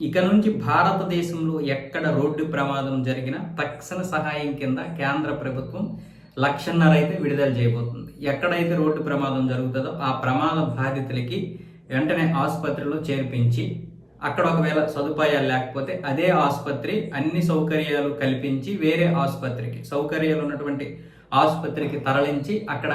ఇక నుంచి భారతదేశంలో ఎక్కడ రోడ్డు ప్రమాదం జరిగినా తక్షణ సహాయం కింద కేంద్ర ప్రభుత్వం లక్షన్నర అయితే విడుదల చేయబోతుంది. ఎక్కడైతే రోడ్డు ప్రమాదం జరుగుతుందో ఆ ప్రమాద బాధితులకి వెంటనే ఆసుపత్రిలో చేర్పించి అక్కడ ఒకవేళ సదుపాయాలు లేకపోతే అదే ఆసుపత్రి అన్ని సౌకర్యాలు కల్పించి వేరే ఆసుపత్రికి సౌకర్యాలు ఉన్నటువంటి ఆసుపత్రికి తరలించి అక్కడ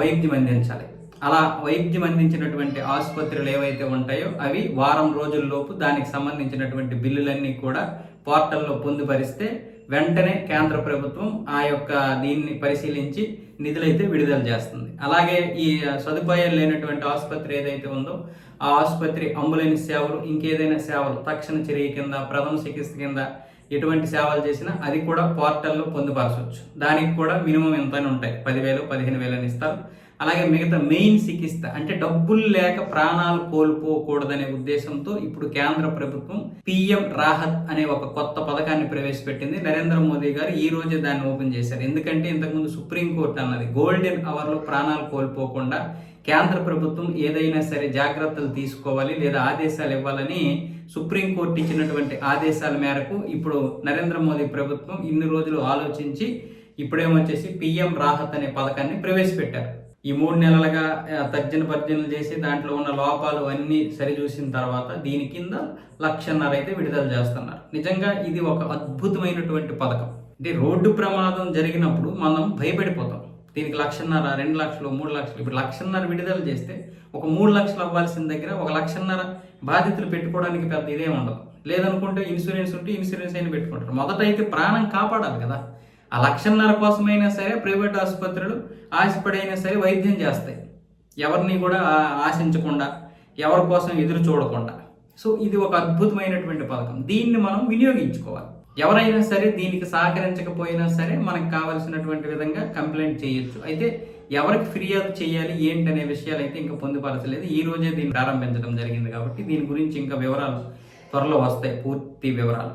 వైద్యం అందించాలి. అలా వైద్యం అందించినటువంటి ఆసుపత్రులు ఏవైతే ఉంటాయో అవి వారం రోజుల్లోపు దానికి సంబంధించినటువంటి బిల్లులన్నీ కూడా పోర్టల్లో పొందుపరిస్తే వెంటనే కేంద్ర ప్రభుత్వం ఆ యొక్క దీన్ని పరిశీలించి నిధులైతే విడుదల చేస్తుంది. అలాగే ఈ సదుపాయాలు లేనటువంటి ఆసుపత్రి ఏదైతే ఉందో ఆ ఆసుపత్రి అంబులెన్స్ సేవలు ఇంకేదైనా సేవలు తక్షణ చర్య కింద ప్రథమ చికిత్స కింద ఎటువంటి సేవలు చేసినా అది కూడా పోర్టల్లో పొందుపరచవచ్చు. దానికి కూడా మినిమం ఎంత ఉంటాయి. పదివేలు పదిహేను వేలు అని ఇస్తారు. అలాగే మిగతా మెయిన్ చికిత్స అంటే డబ్బులు లేక ప్రాణాలు కోల్పోకూడదనే ఉద్దేశంతో ఇప్పుడు కేంద్ర ప్రభుత్వం పిఎం రాహత్ అనే ఒక కొత్త పథకాన్ని ప్రవేశపెట్టింది. నరేంద్ర మోదీ గారు ఈ రోజే దాన్ని ఓపెన్ చేశారు. ఎందుకంటే ఇంతకుముందు సుప్రీంకోర్టు అన్నది గోల్డెన్ అవర్లో ప్రాణాలు కోల్పోకుండా కేంద్ర ప్రభుత్వం ఏదైనా సరే జాగ్రత్తలు తీసుకోవాలి లేదా ఆదేశాలు ఇవ్వాలని సుప్రీంకోర్టు ఇచ్చినటువంటి ఆదేశాల మేరకు ఇప్పుడు నరేంద్ర మోదీ ప్రభుత్వం ఇన్ని రోజులు ఆలోచించి ఇప్పుడేమొచ్చేసి పిఎం రాహత్ అనే పథకాన్ని ప్రవేశపెట్టారు. ఈ మూడు నెలలుగా తర్జన భర్జనలు చేసి దాంట్లో ఉన్న లోపాలు అన్నీ సరిచూసిన తర్వాత దీని కింద లక్షన్నర అయితే విడుదల చేస్తున్నారు. నిజంగా ఇది ఒక అద్భుతమైనటువంటి పథకం. అంటే రోడ్డు ప్రమాదం జరిగినప్పుడు మనం భయపడిపోతాం. దీనికి లక్షన్నర రెండు లక్షలు మూడు లక్షలు ఇప్పుడు లక్షన్నర విడుదల చేస్తే ఒక మూడు లక్షలు అవ్వాల్సిన దగ్గర ఒక లక్షన్నర బాధితులు పెట్టుకోవడానికి పెద్ద ఇదేం ఉండదు. లేదనుకుంటే ఇన్సూరెన్స్ ఉంటే ఇన్సూరెన్స్ అయినా పెట్టుకుంటారు. మొదట అయితే ప్రాణం కాపాడాలి కదా. ఆ లక్షన్నర కోసమైనా సరే ప్రైవేట్ ఆసుపత్రులు ఆశపడైనా సరే వైద్యం చేస్తాయి. ఎవరిని కూడా ఆశించకుండా ఎవరి కోసం ఎదురు చూడకుండా. సో ఇది ఒక అద్భుతమైనటువంటి పథకం. దీన్ని మనం వినియోగించుకోవాలి. ఎవరైనా సరే దీనికి సహకరించకపోయినా సరే మనకు కావాల్సినటువంటి విధంగా కంప్లైంట్ చేయొచ్చు. అయితే ఎవరికి ఫిర్యాదు చేయాలి ఏంటి అనే విషయాలు అయితే ఇంకా పొందుపరచలేదు. ఈ రోజే దీన్ని ప్రారంభించడం జరిగింది కాబట్టి దీని గురించి ఇంకా వివరాలు త్వరలో వస్తాయి. పూర్తి వివరాలు.